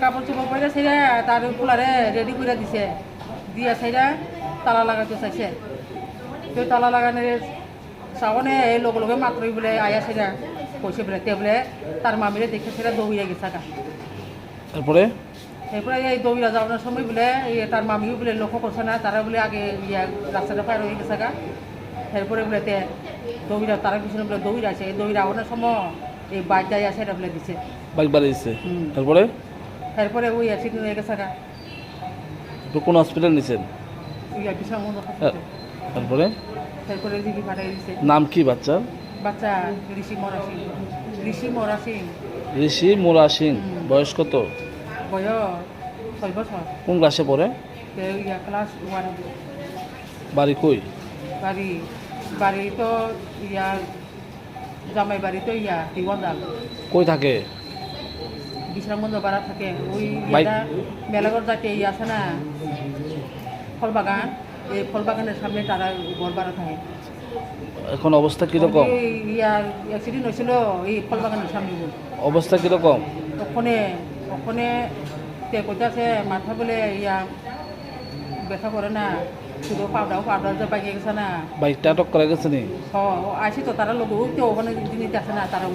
কাপড় চোপড় পরে সেটা তার পোলারে রেডি করে দিছে দিয়া সেটা তালা লাগাতে চাইছে তো তালা লাগানোর সাবনে এই লোক লোকে মাত্রই বলে আয়া সেটা কইছে বলে তে বলে তার মামিরে দেখে সেটা দৌড়িয়ে গেছে তারপরে? এরপরে এই দৌড়া যাওয়ানোর সময় বলে তার মামিও বলে লক্ষ্য করছে না, তারা বলে আগে ইয়া রাস্তাটা পার হয়ে গেছে এরপরে বলে তে দৌড়া তারা পিছনে বলে দৌড়া আছে এই দৌড়া আওয়ানোর সময় এই বাইক যাই আছে এটা বলে দিছে। বাইক বাড়িয়েছে হুম। তারপরে? এরপরে ওই অ্যাক্সিডেন্ট হয়ে গেছে কোন হসপিটাল নিছেন। তারপরে? তারপরে দিদি পাঠিয়ে দিছে। নাম কি বাচ্চার বাচ্চা ঋষি মরা সিং ঋষি মরা সিং ঋষি মোরা সিং বয়স কত? বয়স ছয় বছর। কোন ক্লাসে পড়ে? ক্লাস ওয়ান বাড়ি কই? বাড়ি বাড়ি তো ইয়া জামাই বাড়ি তো ইয়া দিওয়ান্দাল কই থাকে? বিশ্রামগঞ্জ বাড়া থাকে। ওই মেলাগড় যাতে ইয়ে আছে না ফলবাগান। এই ফলবাগানের সামনে তারা ঘর ভাড়া থাকে। এখন অবস্থা কীরকম? ইয়ার অ্যাক্সিডেন্ট হয়েছিল এই ফলবাগানের সামনে। অবস্থা কীরকম? ওখানে ওখানে তে করতেছে মাথা বলে ইয়া ব্যথা করে না শুধু পাউডার পাউডার যে বাইকে গেছে না। বাইকটা আটক করা গেছে নি? হ আসি তো তারা লোক ওখানে জিনিস আছে না তারা